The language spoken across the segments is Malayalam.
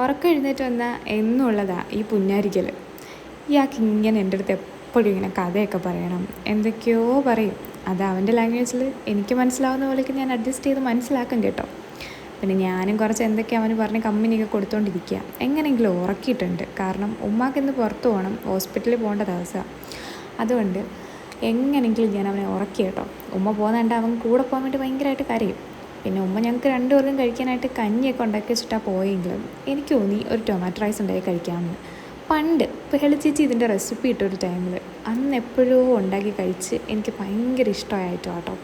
ഉറക്കം എഴുന്നേറ്റ് വന്നാൽ എന്നുള്ളതാ ഈ പുന്നാരിക്കൽ ഇയാൾക്ക് ഇങ്ങനെ എന്റെ അടുത്ത് എപ്പോഴും ഇങ്ങനെ കഥയൊക്കെ പറയണം. എന്തൊക്കെയോ പറയും. അത് അവന്റെ ലാംഗ്വേജിൽ എനിക്ക് മനസ്സിലാവുന്ന പോലെയൊക്കെ ഞാൻ അഡ്ജസ്റ്റ് ചെയ്ത് മനസ്സിലാക്കും കേട്ടോ. പിന്നെ ഞാനും കുറച്ച് എന്തൊക്കെ അവന് പറഞ്ഞ് കമ്പനിയൊക്കെ കൊടുത്തുകൊണ്ടിരിക്കുക എങ്ങനെയെങ്കിലും ഉറക്കിയിട്ടുണ്ട്. കാരണം ഉമ്മാക്ക് ഇന്ന് പുറത്ത് പോകണം ഹോസ്പിറ്റലിൽ പോകേണ്ട ദിവസമാണ് അതുകൊണ്ട് എങ്ങനെയെങ്കിലും ഞാൻ അവനെ ഉറക്കി കേട്ടോ. ഉമ്മ പോകുന്നുണ്ട് അവൻ കൂടെ പോകാൻ വേണ്ടി ഭയങ്കരമായിട്ട് കരയും. പിന്നെ ഉമ്മ ഞങ്ങൾക്ക് രണ്ടു രണ്ടുപേർക്കും കഴിക്കാനായിട്ട് കഞ്ഞിയൊക്കെ ഉണ്ടാക്കി വെച്ചിട്ടാണ് പോയെങ്കിലും എനിക്ക് തോന്നി ഒരു ടൊമാറ്റോ റൈസ് ഉണ്ടാക്കി കഴിക്കാമെന്ന്. പണ്ട് ഇപ്പോൾ ഹെളിച്ചേച്ചി ഇതിന്റെ റെസിപ്പി ഇട്ടൊരു ടൈമിൽ അന്ന് എപ്പോഴോ ഉണ്ടാക്കി കഴിച്ച് എനിക്ക് ഭയങ്കര ഇഷ്ടമായിട്ടോ കേട്ടോ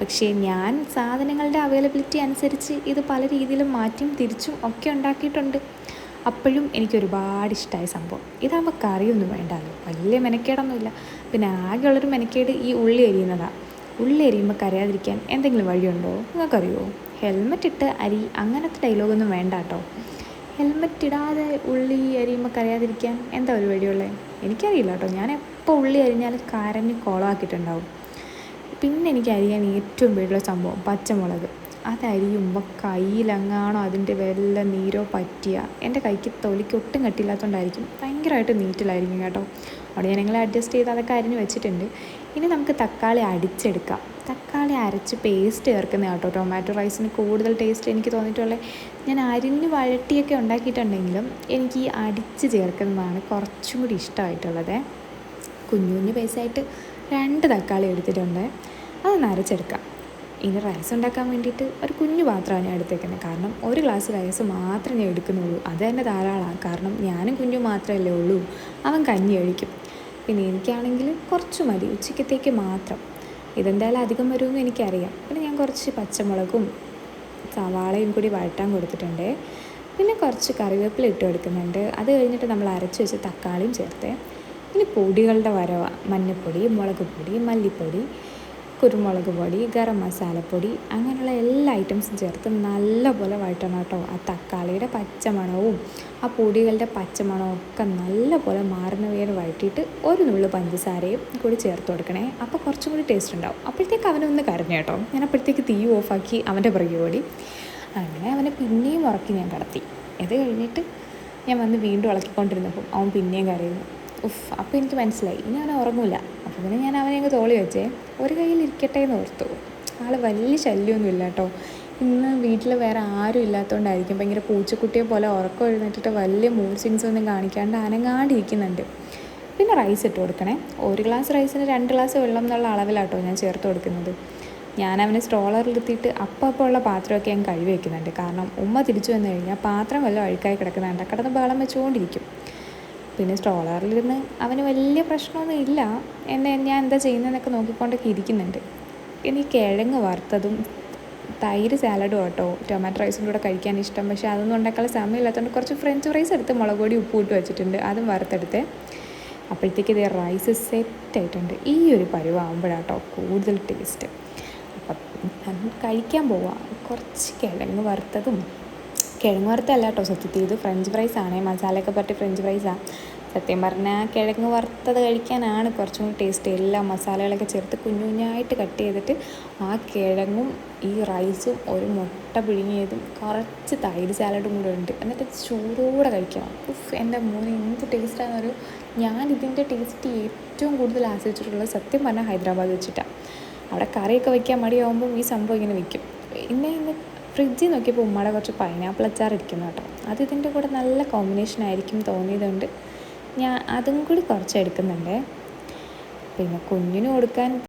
പക്ഷേ ഞാൻ സാധനങ്ങളുടെ അവൈലബിലിറ്റി അനുസരിച്ച് ഇത് പല രീതിയിലും മാറ്റിയും തിരിച്ചും ഒക്കെ ഉണ്ടാക്കിയിട്ടുണ്ട്. അപ്പോഴും എനിക്ക് ഒരുപാട് ഇഷ്ടമായ സംഭവം. ഇതാകുമ്പോൾ കറിയൊന്നും വേണ്ടല്ലോ വലിയ മെനക്കേടൊന്നുമില്ല. പിന്നെ ആകെയുള്ളൊരു മെനക്കേട് ഈ ഉള്ളി അരിയുന്നതാണ് ഉള്ളി അരിയുമ്പോൾ കരയാതിരിക്കാൻ എന്തെങ്കിലും വഴിയുണ്ടോ? നിങ്ങൾക്കറിയോ? ഹെൽമെറ്റ് ഇട്ട് അരി അങ്ങനത്തെ ഡയലോഗൊന്നും വേണ്ട കേട്ടോ ഹെൽമെറ്റ് ഇടാതെ ഉള്ളി അരിയുമ്പോൾ കരയാതിരിക്കാൻ എന്താ ഒരു വഴിയുള്ളത് എനിക്കറിയില്ല കേട്ടോ ഞാൻ എപ്പോൾ ഉള്ളി അരിഞ്ഞാൽ കരഞ്ഞ് കുളമാക്കിയിട്ടുണ്ടാവും പിന്നെ എനിക്ക് അരിയാൻ ഏറ്റവും പേടിയുള്ള സംഭവം പച്ചമുളക്. അത് അരിയുമ്പോൾ കയ്യിലെങ്ങാണോ അതിന്റെ വല്ല നീരോ പറ്റിയ എന്റെ കൈക്ക് തൊലിക്ക് ഒട്ടും കട്ടില്ലാത്തതുകൊണ്ടായിരിക്കും ഭയങ്കരമായിട്ട് നീറ്റിലായിരിക്കും കേട്ടോ. അവിടെ ഞാൻ നിങ്ങളെ അഡ്ജസ്റ്റ് ചെയ്ത് അതൊക്കെ അരിഞ്ഞ് വെച്ചിട്ടുണ്ട്. ഇനി നമുക്ക് തക്കാളി അടിച്ചെടുക്കാം. തക്കാളി അരച്ച് പേസ്റ്റ് ചേർക്കുന്ന കേട്ടോ. ടൊമാറ്റോ റൈസിന് കൂടുതൽ ടേസ്റ്റ് എനിക്ക് തോന്നിയിട്ടുള്ളത്. ഞാൻ അരിഞ്ഞ് വഴട്ടിയൊക്കെ ഉണ്ടാക്കിയിട്ടുണ്ടെങ്കിലും എനിക്ക് ഈ അടിച്ച് ചേർക്കുന്നതാണ് കുറച്ചും കൂടി ഇഷ്ടമായിട്ടുള്ളത്. കുഞ്ഞു കുഞ്ഞു പേസ്റ്റായിട്ട് രണ്ട് തക്കാളി എടുത്തിട്ടുണ്ട്. അതൊന്ന് അരച്ചെടുക്കാം. ഇനി റൈസ് ഉണ്ടാക്കാൻ വേണ്ടിയിട്ട് ഒരു കുഞ്ഞു പാത്രമാണ് ഞാൻ എടുത്തേക്കുന്നത്. കാരണം ഒരു ഗ്ലാസ് റൈസ് മാത്രമേ ഞാൻ എടുക്കുന്നുള്ളൂ. അത് തന്നെ ധാരാളമാണ്. കാരണം ഞാനും കുഞ്ഞു മാത്രമല്ലേ ഉള്ളൂ. അവൻ കഞ്ഞി കഴിക്കും. പിന്നെ എനിക്കാണെങ്കിൽ കുറച്ച് മതി. ഉച്ചക്കത്തേക്ക് മാത്രം. ഇതെന്തായാലും അധികം വരുമെന്ന് എനിക്കറിയാം. പിന്നെ ഞാൻ കുറച്ച് പച്ചമുളകും സവാളയും കൂടി വഴറ്റാൻ കൊടുത്തിട്ടുണ്ട്. പിന്നെ കുറച്ച് കറിവേപ്പില ഇട്ട് കൊടുക്കുന്നുണ്ട്. അത് കഴിഞ്ഞിട്ട് നമ്മൾ അരച്ച് വെച്ച് തക്കാളിയും ചേർത്ത്. ഇനി പൊടികളുടെ വരവ. മഞ്ഞൾപ്പൊടി മുളക് പൊടി മല്ലിപ്പൊടി കുരുമുളക് പൊടി ഗരം മസാലപ്പൊടി അങ്ങനെയുള്ള എല്ലാ ഐറ്റംസും ചേർത്ത് നല്ലപോലെ വഴറ്റണം കേട്ടോ. ആ തക്കാളിയുടെ പച്ചമണവും ആ പൊടികളുടെ പച്ചമണവും ഒക്കെ നല്ലപോലെ മാറുന്ന വേറെ വഴറ്റിയിട്ട് ഒരു നുള്ളു പഞ്ചസാരയും കൂടി ചേർത്ത് കൊടുക്കണേ. അപ്പോൾ കുറച്ചും കൂടി ടേസ്റ്റ് ഉണ്ടാവും. അപ്പോഴത്തേക്ക് അവനൊന്ന് കരഞ്ഞു കേട്ടോ. ഞാൻ അപ്പോഴത്തേക്ക് തീ ഓഫാക്കി അവന്റെ പുറകെ ഓടി. അങ്ങനെ അവനെ പിന്നെയും ഉറക്കി ഞാൻ കടത്തി. ഇത് കഴിഞ്ഞിട്ട് ഞാൻ വന്ന് വീണ്ടും ഇളക്കിക്കൊണ്ടിരുന്നപ്പം അവൻ പിന്നെയും കരയുന്നു. ഉഫ് അപ്പോൾ എനിക്ക് മനസ്സിലായി. ഇനി അവൻ ഉറങ്ങില്ല പിന്നെ ഞാൻ അവനെ അങ്ങ് തോളി വെച്ചേ. ഒരു കയ്യിൽ ഇരിക്കട്ടെ എന്ന് ഓർത്തു. ആൾ വലിയ ശല്യമൊന്നും ഇല്ല കേട്ടോ. ഇന്ന് വീട്ടിൽ വേറെ ആരും ഇല്ലാത്തതുകൊണ്ടായിരിക്കും ഭയങ്കര പൂച്ചക്കുട്ടിയെ പോലെ ഉറക്കം എഴുന്നേറ്റിട്ട് വലിയ മൂഡ് സ്വിങ്സ് ഒന്നും കാണിക്കാണ്ട് അനങ്ങാണ്ടിരിക്കുന്നുണ്ട്. പിന്നെ റൈസ് ഇട്ട് കൊടുക്കണേ. ഒരു ഗ്ലാസ് റൈസിന് രണ്ട് ഗ്ലാസ് വെള്ളം എന്നുള്ള അളവിലാട്ടോ ഞാൻ ചേർത്ത് കൊടുക്കുന്നത്. ഞാൻ അവനെ സ്ട്രോളറിലെത്തിയിട്ട് അപ്പം അപ്പോൾ ഉള്ള പാത്രമൊക്കെ ഞാൻ കഴുകി വെക്കുന്നുണ്ട്. കാരണം ഉമ്മ തിരിച്ചു വന്നു കഴിഞ്ഞാൽ പാത്രം വല്ല അഴുക്കായി കിടക്കുന്നുണ്ട്. കിടന്ന് ബഹളം വെച്ചുകൊണ്ടിരിക്കും. പിന്നെ സ്ട്രോളറിലിരുന്ന് അവന് വലിയ പ്രശ്നമൊന്നും ഇല്ല. എന്നെ ഞാൻ എന്താ ചെയ്യുന്നതെന്നൊക്കെ നോക്കിക്കൊണ്ടൊക്കെ ഇരിക്കുന്നുണ്ട്. ഇനി കിഴങ്ങ് വറുത്തതും തൈര് സാലഡും കേട്ടോ ടൊമാറ്റോ റൈസും കൂടെ കഴിക്കാൻ ഇഷ്ടം. പക്ഷേ അതൊന്നും ഉണ്ടാക്കാൻ സമയമില്ലാത്തതുകൊണ്ട് കുറച്ച് ഫ്രഞ്ച് ഫ്രൈസ് എടുത്ത് മുളക് പൊടി ഉപ്പ് ഇട്ട് വെച്ചിട്ടുണ്ട്. അതും വറുത്തെടുത്ത് അപ്പോഴത്തേക്ക് ഇത് റൈസ് സെറ്റായിട്ടുണ്ട് ഈ ഒരു പരുവാകുമ്പോഴാട്ടോ കൂടുതൽ ടേസ്റ്റ് അപ്പം കഴിക്കാൻ പോവാം. കുറച്ച് കിഴങ്ങ് വറുത്തതും കിഴങ്ങ് വറുത്തല്ല കേട്ടോ സത്യത്തിൽ ഇത് ഫ്രഞ്ച് ഫ്രൈസ് ആണ്. മസാലയൊക്കെ പറ്റി ഫ്രഞ്ച് ഫ്രൈസാണ് സത്യം പറഞ്ഞാൽ കിഴങ്ങ് വറുത്തത് കഴിക്കാനാണ് കുറച്ചും കൂടി ടേസ്റ്റ് എല്ലാ മസാലകളൊക്കെ ചേർത്ത് കുഞ്ഞു കുഞ്ഞായിട്ട് കട്ട് ചെയ്തിട്ട് ആ കിഴങ്ങും ഈ റൈസും ഒരു മുട്ട പിഴുങ്ങിയതും കുറച്ച് തൈര് സാലഡും കൂടെ ഉണ്ട് എന്നിട്ട് ചൂടോടെ കഴിക്കണം. ഉഫ് എന്റെ മോന് എന്ത് ടേസ്റ്റാണെന്നൊരു ഞാൻ ഇതിന്റെ ടേസ്റ്റ് ഏറ്റവും കൂടുതൽ ആസ്വദിച്ചിട്ടുള്ളത് സത്യം പറഞ്ഞാൽ ഹൈദരാബാദ് വെച്ചിട്ടാണ് അവിടെ കറിയൊക്കെ വയ്ക്കാൻ മടിയാവുമ്പം ഈ സംഭവം ഇങ്ങനെ വയ്ക്കും പിന്നെ ഇന്ന് ഫ്രിഡ്ജിൽ നോക്കിയപ്പോൾ ഉമ്മയുടെ കുറച്ച് പൈനാപ്പിൾ അച്ചാർ ഇരിക്കുന്നു കേട്ടോ. അത് ഇതിന്റെ കൂടെ നല്ല കോമ്പിനേഷൻ ആയിരിക്കും തോന്നിയതുകൊണ്ട് ഞാൻ അതും കൂടി കുറച്ച് എടുക്കുന്നുണ്ട്. പിന്നെ കുഞ്ഞിന് കൊടുക്കാൻ